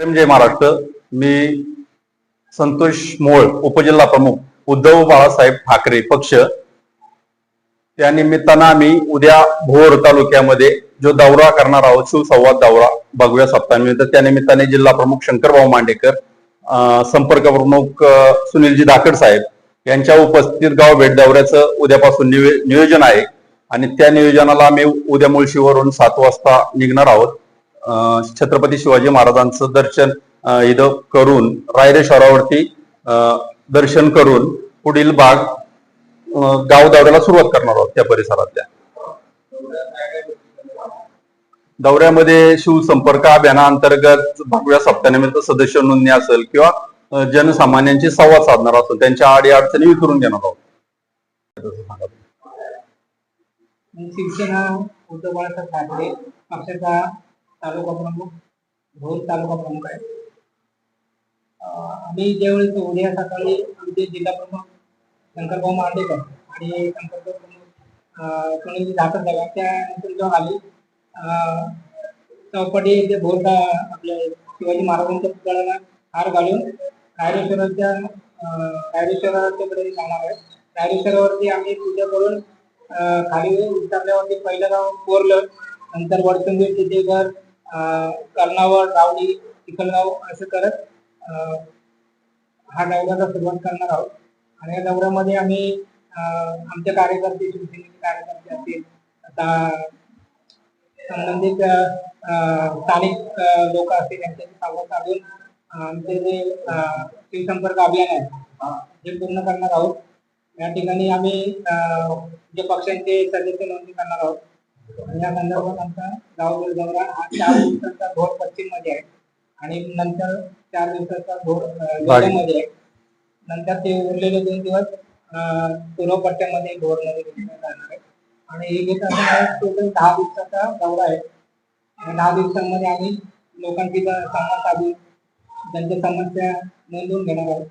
जय महाराष्ट्र मी संतोष मोळ उपजिल्हा प्रमुख उद्धव बाळासाहेब ठाकरे पक्ष. त्या निमित्तानं आम्ही उद्या भोर तालुक्यामध्ये जो दौरा करणार आहोत शिवसंवाद दौरा भगव्या सप्ताहानिमित्त. त्या निमित्ताने जिल्हा प्रमुख शंकरभाऊ मांडेकर संपर्क प्रमुख सुनीलजी धाकड साहेब यांच्या उपस्थित गाव भेट दौऱ्याचं उद्यापासून नियोजन आहे. आणि त्या नियोजनाला आम्ही उद्या मुळशीवरून सात वाजता निघणार आहोत. छत्रपती शिवाजी महाराजांचं दर्शन इथं करून रायरेश्वरावरती दर्शन करून पुढील भाग गाव दौऱ्याला सुरुवात करणार आहोत त्या परिसरातल्या. दौऱ्यामध्ये शिवसंपर्क अभियानाअंतर्गत भगव्या सप्ताहानिमित्त सदस्य नोंदणी असेल किंवा जनसामान्यांची जनसामान्यांशी संवाद साधणार असेल त्यांच्या आडी अडचणी विचारून घेणार आहोत. शिवसेना उद्धव बाळासाहेब ठाकरे पक्षाचा तालुका प्रमुख भोर तालुका प्रमुख आहे. आम्ही ज्यावेळेस उद्या सकाळी आमचे जिल्हा प्रमुख शंकरभाऊ मांडेकर आणि शंकरभाऊ प्रमुख अं, सुनील धाकड साहेब त्या नेतृत्वात आली चौपाटी येथे भोरला आपल्या शिवाजी महाराजांच्या पुतळ्याला हार घालून रायरेश्वराच्या अं, रायरेश्वराच्याकडे जाणार आहे. रायरेश्वरावरती आम्ही पूजा करून खाली उतरल्यावरती पहिलं गाव कोरलं नंतर वडसंगीत तिथे घर कर्णावळ रावडी चिखलगाव असं करत हा दौऱ्याला सुरुवात करणार आहोत. आणि या दौऱ्यामध्ये आम्ही आमचे कार्यकर्ते शिवसेनेचे कार्यकर्ते असतील आता संबंधित स्थानिक लोक असतील यांच्याशी संवाद साधून आमचे जे शिवसंपर्क अभियान आहे हे. पूर्ण करणार आहोत. या ठिकाणी आम्ही अं, जे पक्षांचे सदस्य नोंदणी करणार आहोत. या संदर्भात आमचा गाव दौरा हा चार दिवसाचा घोर पश्चिममध्ये आहे. आणि नंतर चार दिवसाचा घोरमध्ये आहे. नंतर ते उरलेले दोन दिवस पूर्व पट्ट्यामध्ये घोरमध्ये जाणार आहे. आणि असताना टोटल दहा दिवसाचा दौरा आहे. दहा दिवसांमध्ये आम्ही लोकांची संवाद साधून त्यांच्या समस्या नोंदवून घेणार आहोत.